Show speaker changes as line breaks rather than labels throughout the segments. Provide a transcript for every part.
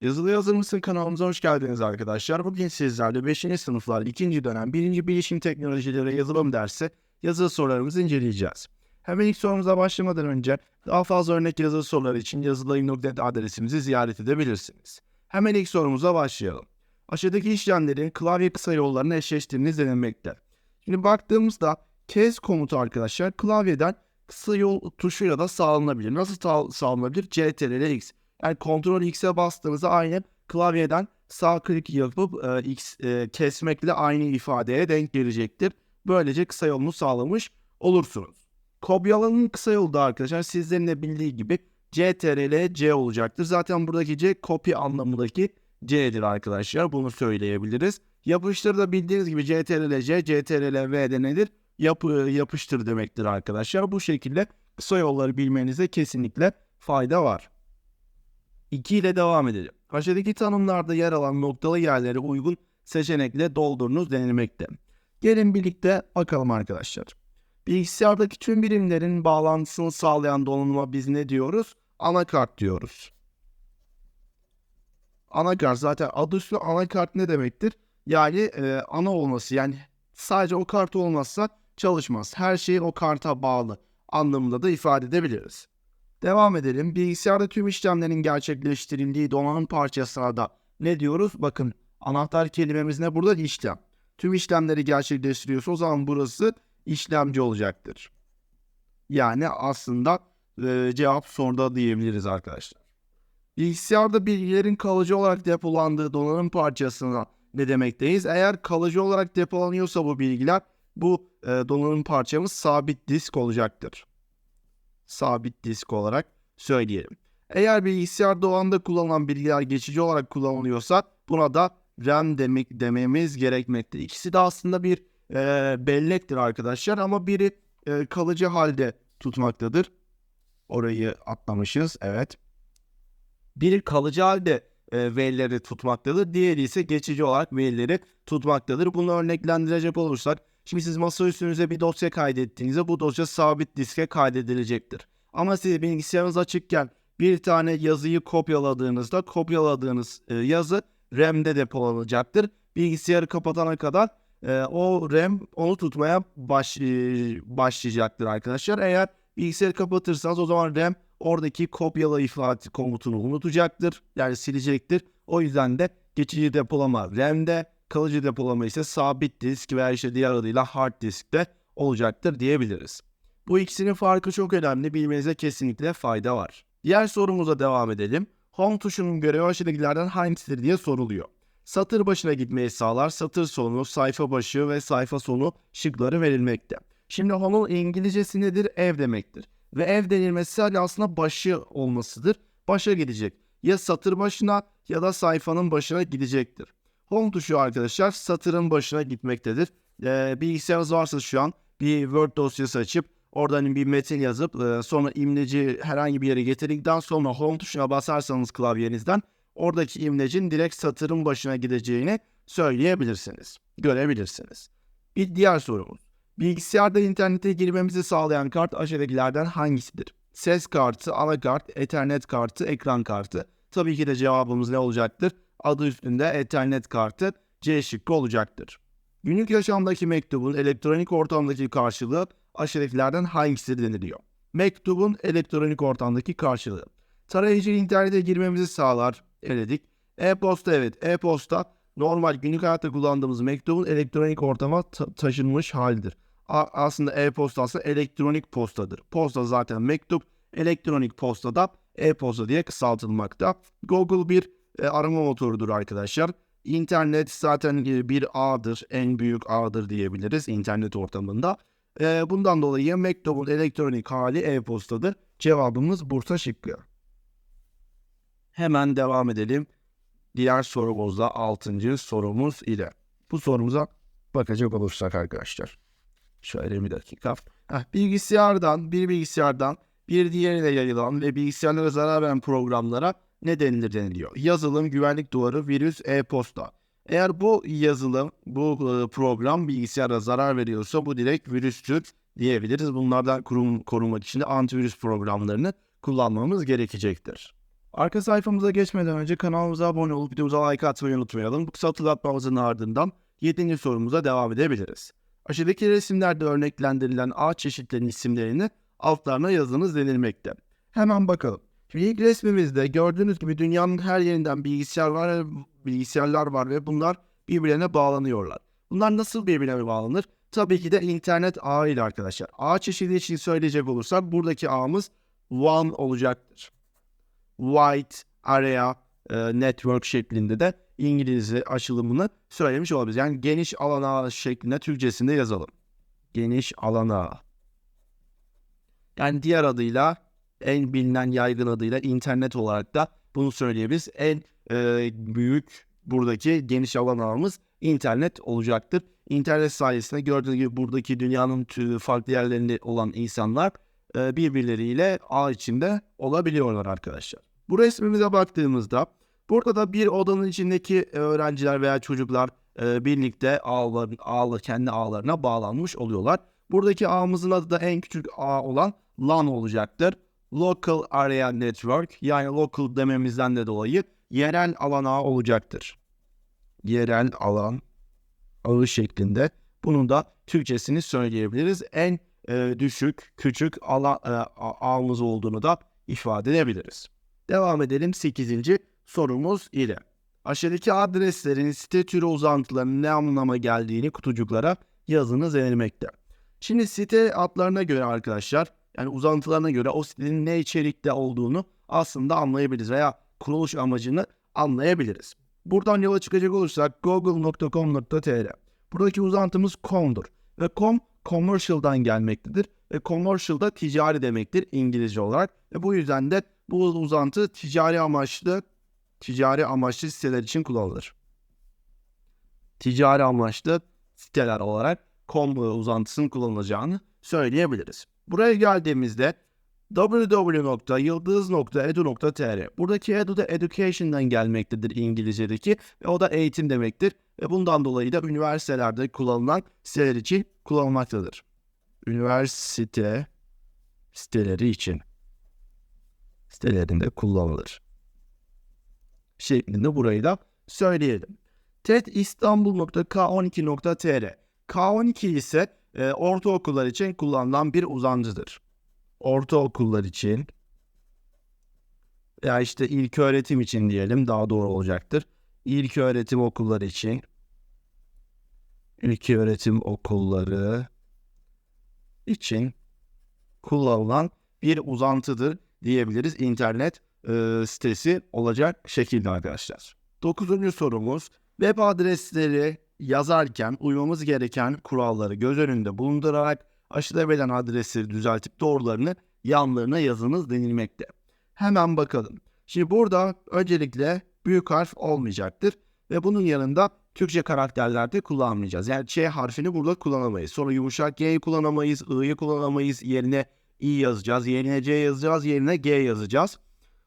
Yazılı Yazır mısın kanalımıza hoş geldiniz arkadaşlar. Bugün sizlerle 5. sınıflar 2. dönem 1. Bilişim Teknolojileri Yazılım dersi yazılı sorularımızı inceleyeceğiz. Hemen ilk sorumuza başlamadan önce daha fazla örnek yazılı sorular için yazılayım.net adresimizi ziyaret edebilirsiniz. Hemen ilk sorumuza başlayalım. Aşağıdaki işlemlerin klavye kısa yollarını eşleştirdiğiniz denilmekte. Şimdi baktığımızda kes komutu arkadaşlar klavyeden kısa yol tuşuyla da sağlanabilir. Nasıl sağ- sağlanabilir? CTRL X. Yani Ctrl X'e bastığınızda aynı klavyeden sağ klik yapıp e, X e, kesmekle aynı ifadeye denk gelecektir. Böylece kısa yolunu sağlamış olursunuz. Kopyalanın kısa yolu da arkadaşlar sizlerin de bildiği gibi CTRL C olacaktır. Zaten buradaki C kopya anlamındaki C'dir arkadaşlar. Bunu söyleyebiliriz. Yapıştır da bildiğiniz gibi CTRL C, CTRL V de nedir? Yapı, yapıştır demektir arkadaşlar. Bu şekilde kısa yolları bilmenize kesinlikle fayda var. 2 ile devam edelim. Aşağıdaki tanımlarda yer alan noktalı yerlere uygun seçenekle doldurunuz denilmekte. Gelin birlikte bakalım arkadaşlar. Bilgisayardaki tüm birimlerin bağlantısını sağlayan donanıma biz ne diyoruz? Anakart diyoruz. Anakart zaten adı üstü anakart ne demektir? Yani e, ana olması yani sadece o kart olmazsa çalışmaz. Her şey o karta bağlı anlamında da ifade edebiliriz. Devam edelim. Bilgisayarda tüm işlemlerin gerçekleştirildiği donanım parçasına da ne diyoruz? Bakın anahtar kelimemiz ne burada? İşlem. Tüm işlemleri gerçekleştiriyorsa o zaman burası işlemci olacaktır. Yani aslında e, cevap soruda diyebiliriz arkadaşlar. Bilgisayarda bilgilerin kalıcı olarak depolandığı donanım parçasına ne demekteyiz? Eğer kalıcı olarak depolanıyorsa bu bilgiler bu e, donanım parçamız sabit disk olacaktır sabit disk olarak söyleyelim. Eğer bilgisayarda o anda kullanılan bilgiler geçici olarak kullanılıyorsa buna da RAM demek dememiz gerekmekte. İkisi de aslında bir e, bellektir arkadaşlar ama biri e, kalıcı halde tutmaktadır. Orayı atlamışız evet. Biri kalıcı halde e, verileri tutmaktadır. Diğeri ise geçici olarak verileri tutmaktadır. Bunu örneklendirecek olursak Şimdi siz masa üstünüze bir dosya kaydettiğinizde bu dosya sabit diske kaydedilecektir. Ama siz bilgisayarınız açıkken bir tane yazıyı kopyaladığınızda kopyaladığınız e, yazı RAM'de depolanacaktır. Bilgisayarı kapatana kadar e, o RAM onu tutmaya baş, e, başlayacaktır arkadaşlar. Eğer bilgisayarı kapatırsanız o zaman RAM oradaki kopyala ifade komutunu unutacaktır. Yani silecektir. O yüzden de geçici depolama RAM'de kalıcı depolama ise sabit disk veya işte diğer adıyla hard diskte olacaktır diyebiliriz. Bu ikisinin farkı çok önemli. Bilmenize kesinlikle fayda var. Diğer sorumuza devam edelim. Home tuşunun görevi aşağıdakilerden hangisidir diye soruluyor. Satır başına gitmeyi sağlar. Satır sonu, sayfa başı ve sayfa sonu şıkları verilmekte. Şimdi home'un İngilizcesi nedir? Ev demektir. Ve ev denilmesi aslında başı olmasıdır. Başa gidecek. Ya satır başına ya da sayfanın başına gidecektir. Home tuşu arkadaşlar satırın başına gitmektedir. Ee, bilgisayarınız varsa şu an bir Word dosyası açıp oradan bir metin yazıp e, sonra imleci herhangi bir yere getirdikten sonra Home tuşuna basarsanız klavyenizden oradaki imlecin direkt satırın başına gideceğini söyleyebilirsiniz. Görebilirsiniz. Bir diğer sorumuz. Bilgisayarda internete girmemizi sağlayan kart aşağıdakilerden hangisidir? Ses kartı, anakart, ethernet kartı, ekran kartı. Tabii ki de cevabımız ne olacaktır? Adı üstünde Ethernet kartı C şıkkı olacaktır. Günlük yaşamdaki mektubun elektronik ortamdaki karşılığı aşağıdakilerden hangisi deniliyor? Mektubun elektronik ortamdaki karşılığı. Tarayıcı internete girmemizi sağlar. Eledik. E-posta evet. E-posta normal günlük hayatta kullandığımız mektubun elektronik ortama ta- taşınmış halidir. A- aslında e-posta aslında elektronik postadır. Posta zaten mektup. Elektronik postada e-posta diye kısaltılmakta. Google bir e, arama motorudur arkadaşlar. İnternet zaten e, bir ağdır, en büyük ağdır diyebiliriz internet ortamında. E, bundan dolayı mektubun elektronik hali e-postadır. Cevabımız Bursa şıkkı. Hemen devam edelim. Diğer sorumuzda 6. sorumuz ile. Bu sorumuza bakacak olursak arkadaşlar. Şöyle bir dakika. Heh, bilgisayardan, bir bilgisayardan bir diğerine yayılan ve bilgisayarlara zarar veren programlara ne denilir deniliyor. Yazılım, güvenlik duvarı, virüs, e-posta. Eğer bu yazılım, bu e, program bilgisayara zarar veriyorsa bu direkt virüstür diyebiliriz. Bunlardan kurum, korunmak için de antivirüs programlarını kullanmamız gerekecektir. Arka sayfamıza geçmeden önce kanalımıza abone olup videomuza like atmayı unutmayalım. Bu kısa hatırlatmamızın ardından 7. sorumuza devam edebiliriz. Aşağıdaki resimlerde örneklendirilen ağaç çeşitlerinin isimlerini altlarına yazınız denilmekte. Hemen bakalım. Şimdi ilk resmimizde gördüğünüz gibi dünyanın her yerinden bilgisayar var, bilgisayarlar var ve bunlar birbirine bağlanıyorlar. Bunlar nasıl birbirine bağlanır? Tabii ki de internet ağıyla arkadaşlar. Ağ çeşidi için söyleyecek olursak buradaki ağımız WAN olacaktır. Wide Area e, Network şeklinde de İngilizce açılımını söylemiş olabiliriz. Yani geniş alan ağı şeklinde Türkçesinde yazalım. Geniş alan ağı. Yani diğer adıyla en bilinen yaygın adıyla internet olarak da bunu söyleyebiliriz. En e, büyük buradaki geniş alan ağımız internet olacaktır. İnternet sayesinde gördüğünüz gibi buradaki dünyanın farklı yerlerinde olan insanlar e, birbirleriyle ağ içinde olabiliyorlar arkadaşlar. Bu resmimize baktığımızda burada da bir odanın içindeki öğrenciler veya çocuklar e, birlikte ağların, ağla, kendi ağlarına bağlanmış oluyorlar. Buradaki ağımızın adı da en küçük ağ olan LAN olacaktır. Local Area Network yani local dememizden de dolayı yerel alan ağı olacaktır. Yerel alan ağı şeklinde. Bunun da Türkçesini söyleyebiliriz. En e, düşük, küçük alan, e, ağımız olduğunu da ifade edebiliriz. Devam edelim 8. sorumuz ile. Aşağıdaki adreslerin site türü uzantılarının ne anlama geldiğini kutucuklara yazınız denilmekte. Şimdi site adlarına göre arkadaşlar yani uzantılarına göre o sitenin ne içerikte olduğunu aslında anlayabiliriz veya kuruluş amacını anlayabiliriz. Buradan yola çıkacak olursak google.com.tr Buradaki uzantımız com'dur ve com commercial'dan gelmektedir ve commercial da ticari demektir İngilizce olarak ve bu yüzden de bu uzantı ticari amaçlı ticari amaçlı siteler için kullanılır. Ticari amaçlı siteler olarak com uzantısının kullanılacağını söyleyebiliriz. Buraya geldiğimizde www.yıldız.edu.tr Buradaki edu da education'dan gelmektedir İngilizce'deki ve o da eğitim demektir ve bundan dolayı da üniversitelerde kullanılan siteler için kullanılmaktadır. Üniversite siteleri için sitelerinde kullanılır. Şeklinde burayı da söyleyelim. tedistanbul.k12.tr K12 ise e, ortaokullar için kullanılan bir uzantıdır. Ortaokullar için ya işte ilk öğretim için diyelim daha doğru olacaktır. İlk öğretim okulları için ilk öğretim okulları için kullanılan bir uzantıdır diyebiliriz. İnternet e, sitesi olacak şekilde arkadaşlar. Dokuzuncu sorumuz web adresleri yazarken uymamız gereken kuralları göz önünde bulundurarak aşağıda verilen adresleri düzeltip doğrularını yanlarına yazınız denilmekte. Hemen bakalım. Şimdi burada öncelikle büyük harf olmayacaktır ve bunun yanında Türkçe karakterlerde kullanmayacağız. Yani Ç harfini burada kullanamayız. Sonra yumuşak G'yi kullanamayız, I'yi kullanamayız. Yerine I yazacağız, yerine C yazacağız, yerine G yazacağız.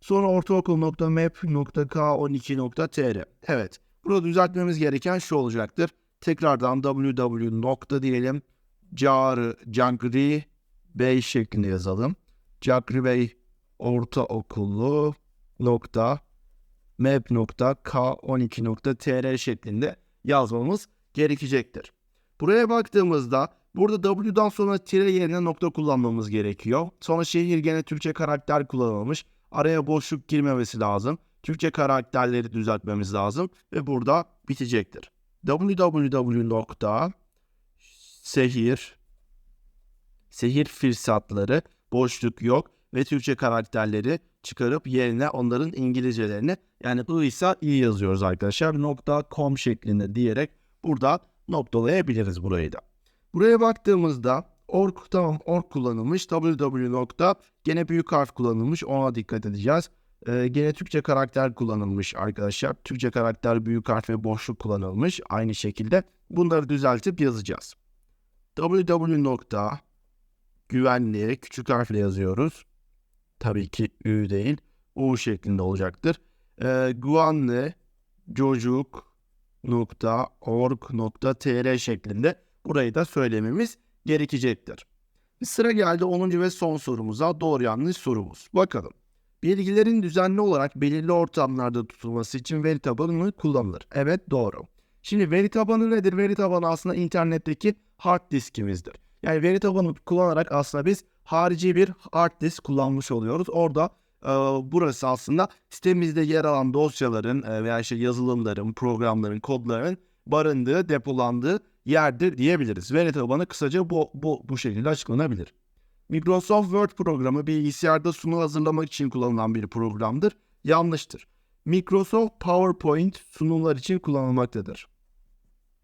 Sonra ortaokul.map.k12.tr Evet, burada düzeltmemiz gereken şu olacaktır. Tekrardan www nokta diyelim. Carı, Cagri Bey şeklinde yazalım. Cagri Bey Ortaokulu nokta map.k12.tr şeklinde yazmamız gerekecektir. Buraya baktığımızda burada W'dan sonra tire yerine nokta kullanmamız gerekiyor. Sonra şehir gene Türkçe karakter kullanılmış. Araya boşluk girmemesi lazım. Türkçe karakterleri düzeltmemiz lazım ve burada bitecektir. www sehir sehir fırsatları boşluk yok ve Türkçe karakterleri çıkarıp yerine onların İngilizcelerini yani I ise i yazıyoruz arkadaşlar. Nokta com şeklinde diyerek burada noktalayabiliriz burayı da. Buraya baktığımızda org tamam org kullanılmış. www gene büyük harf kullanılmış. Ona dikkat edeceğiz. Ee, gene Türkçe karakter kullanılmış arkadaşlar. Türkçe karakter büyük harf ve boşluk kullanılmış. Aynı şekilde bunları düzeltip yazacağız. www nokta güvenliğe küçük harfle yazıyoruz. Tabii ki Ü değil. U şeklinde olacaktır. Ee, güvenli çocuk nokta org nokta tr şeklinde burayı da söylememiz gerekecektir. Sıra geldi 10. ve son sorumuza doğru yanlış sorumuz. Bakalım. Bilgilerin düzenli olarak belirli ortamlarda tutulması için veri tabanı kullanılır. Evet doğru. Şimdi veri tabanı nedir? Veri tabanı aslında internetteki hard diskimizdir. Yani veri tabanı kullanarak aslında biz harici bir hard disk kullanmış oluyoruz. Orada e, burası aslında sitemizde yer alan dosyaların e, veya işte yazılımların, programların, kodların barındığı, depolandığı yerdir diyebiliriz. Veri tabanı kısaca bu, bu, bu şekilde açıklanabilir. Microsoft Word programı bilgisayarda sunum hazırlamak için kullanılan bir programdır. Yanlıştır. Microsoft PowerPoint sunumlar için kullanılmaktadır.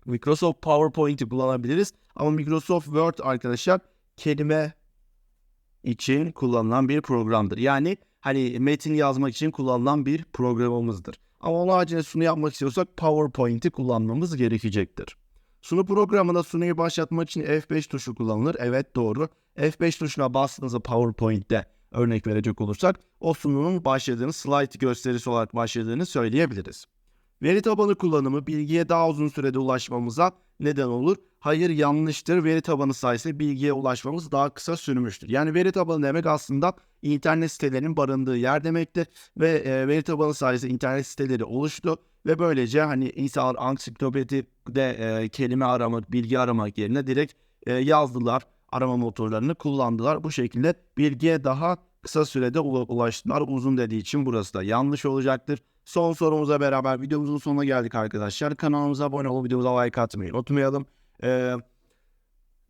Microsoft PowerPoint'i kullanabiliriz ama Microsoft Word arkadaşlar kelime için kullanılan bir programdır. Yani hani metin yazmak için kullanılan bir programımızdır. Ama onun haricinde sunu yapmak istiyorsak PowerPoint'i kullanmamız gerekecektir. Sunu programında sunuyu başlatmak için F5 tuşu kullanılır. Evet doğru. F5 tuşuna bastığınızda PowerPoint'te örnek verecek olursak o sununun başladığını, slide gösterisi olarak başladığını söyleyebiliriz. Veri tabanı kullanımı bilgiye daha uzun sürede ulaşmamıza neden olur. Hayır yanlıştır. Veri tabanı sayesinde bilgiye ulaşmamız daha kısa sürmüştür. Yani veri tabanı demek aslında internet sitelerinin barındığı yer demektir. Ve e, veri tabanı sayesinde internet siteleri oluştu. Ve böylece hani insanlar ansiklopedide e, kelime aramak, bilgi aramak yerine direkt e, yazdılar. Arama motorlarını kullandılar. Bu şekilde bilgiye daha kısa sürede ula- ulaştılar. Uzun dediği için burası da yanlış olacaktır. Son sorumuza beraber videomuzun sonuna geldik arkadaşlar. Kanalımıza abone olup videomuza like atmayı unutmayalım. Ee,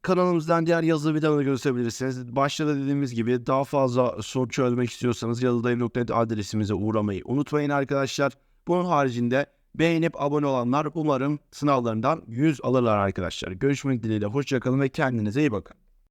kanalımızdan diğer yazılı videoları gösterebilirsiniz. Başta da dediğimiz gibi daha fazla soru çözmek istiyorsanız yazıldayım.net adresimize uğramayı unutmayın arkadaşlar. Bunun haricinde beğenip abone olanlar umarım sınavlarından 100 alırlar arkadaşlar. Görüşmek dileğiyle hoşçakalın ve kendinize iyi bakın.